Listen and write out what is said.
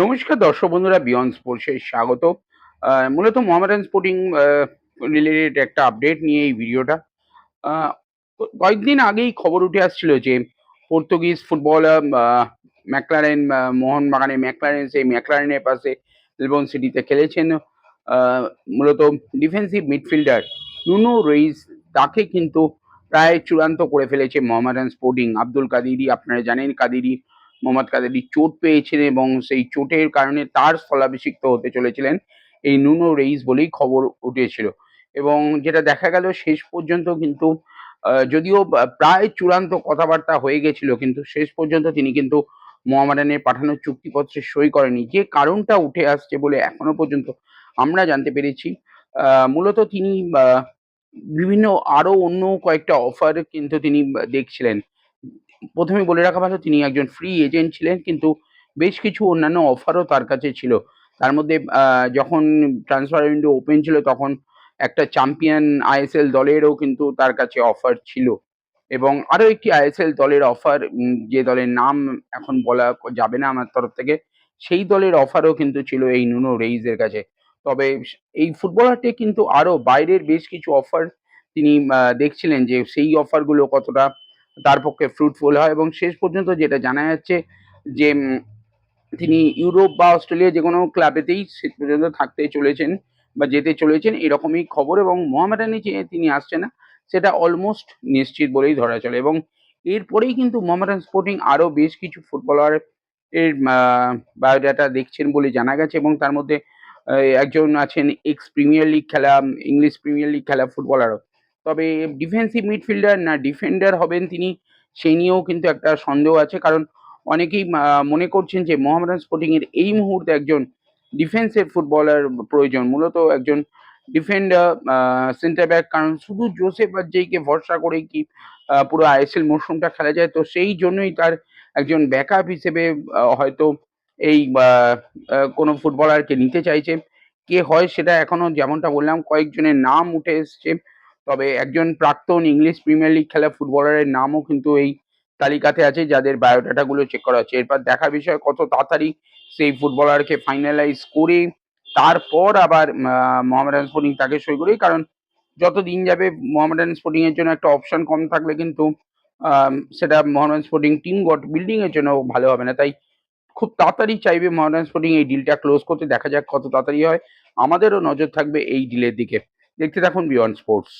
নমস্কার দর্শক বন্ধুরা বিয়ন্ড স্পোর্টসে স্বাগত। মূলত মোহামেডান স্পোর্টিং রিলেটেড একটা আপডেট নিয়ে এই ভিডিওটা। কয়েকদিন আগেই খবর উঠে আসছিল যে পর্তুগিজ ফুটবলার ম্যাকলারেন মোহনবাগানের ম্যাকলারেন সেই ম্যাকলারেনের পাশে লিলবন সিটিতে খেলেছেন। মূলত ডিফেন্সিভ মিডফিল্ডার নুনো রইস তাকে কিন্তু প্রায় চূড়ান্ত করে ফেলেছে মোহামেডান স্পোর্টিং আব্দুল কাদিরি আপনারা জানেন কাদিরি মোহাম্মদ কাদেরি চোট পেয়েছেন এবং সেই চোটের কারণে তার স্থলাভিষিক্ত হতে চলেছিলেন এই নুনো রেইস বলেই খবর উঠেছিল। এবং যেটা দেখা গেল শেষ পর্যন্ত কিন্তু যদিও প্রায় চূড়ান্ত কথাবার্তা হয়ে গেছিল, কিন্তু শেষ পর্যন্ত তিনি কিন্তু মোহামেডানের পাঠানো চুক্তিপত্রে সই করেনি যে কারণটা উঠে আসছে বলে এখনও পর্যন্ত আমরা জানতে পেরেছি মূলত তিনি বিভিন্ন আরও অন্য কয়েকটা অফার কিন্তু তিনি দেখছিলেন। প্রথমে বলে রাখা ভালো, তিনি একজন ফ্রি এজেন্ট ছিলেন, কিন্তু বেশ কিছু অন্যান্য অফারও তার কাছে ছিল। তার মধ্যে যখন ট্রান্সফার উইন্ডো ওপেন ছিল, তখন একটা চ্যাম্পিয়ন আইএসএল দলেরও কিন্তু তার কাছে অফার ছিল। এবং আরও একটি আইএসএল দলের অফার যে দলের নাম এখন বলা যাবে না আমার তরফ থেকে, সেই দলের অফারও কিন্তু ছিল এই নুনো রেইজের কাছে। তবে এই ফুটবলারটি কিন্তু আরও বাইরের বেশ কিছু অফার তিনি দেখছিলেন যে সেই অফারগুলো কতটা তার পক্ষে ফ্রুটফুল হয় এবং শেষ পর্যন্ত যেটা জানা যাচ্ছে যে তিনি ইউরোপ বা অস্ট্রেলিয়া যে কোনো ক্লাবেতেই শেষ পর্যন্ত থাকতে চলেছেন বা যেতে চলেছেন এরকমই খবর এবং মোহামেডানে যে তিনি আসছে না, সেটা অলমোস্ট নিশ্চিত বলেই ধরা চলে এবং এরপরেই কিন্তু মোহামেডান স্পোর্টিং আরও বেশ কিছু ফুটবলার এর বায়োডাটা দেখছেন বলে জানা গেছে এবং তার মধ্যে একজন আছেন এক্স প্রিমিয়ার লিগ খেলা ইংলিশ প্রিমিয়ার লিগ খেলা ফুটবলারও তবে ডিফেন্সিভ মিডফিল্ডার না ডিফেন্ডার হবেন তিনি সেই নিয়েও কিন্তু একটা সন্দেহ আছে। কারণ অনেকেই মনে করছেন যে মোহামেডান স্পোর্টিং এর এই মুহূর্তে একজন ডিফেন্সের ফুটবলার প্রয়োজন। মূলত একজন ডিফেন্ডার সেন্টার ব্যাক কারণ শুধু জোসেফ আজ্জাইকে ভরসা করে কি পুরো আইএসএল মরশুমটা খেলা যায়। তো সেই জন্যই তার একজন ব্যাকআপ হিসেবে হয়তো এই কোনো ফুটবলারকে নিতে চাইছে। কে হয় সেটা এখনও যেমনটা বললাম, কয়েকজনের নাম উঠে এসছে। তবে একজন প্রাক্তন ইংলিশ প্রিমিয়ার লিগ খেলা ফুটবলারের নামও কিন্তু এই তালিকাতে আছে, যাদের বায়োডাটা গুলো চেক করা হচ্ছে। এরপর দেখার বিষয় কত তাড়াতাড়ি সেই ফুটবলারকে ফাইনালাইজ করে তারপর আবার মোহামেডান স্পোর্টিং তাকে সই করি। কারণ যত দিন যাবে মোহামেডান স্পোর্টিং এর জন্য একটা অপশন কম থাকলে কিন্তু সেটা Mohammedan Sporting team got building এর জন্য ভালো হবে না। তাই খুব তাড়াতাড়ি চাইবে মোহামেডান স্পোর্টিং এই ডিলটা ক্লোজ করতে। দেখা যাক কত তাড়াতাড়ি হয়। আমাদেরও নজর থাকবে এই ডিলের দিকে। দেখতে থাকুন বিয়ন্ড স্পোর্টস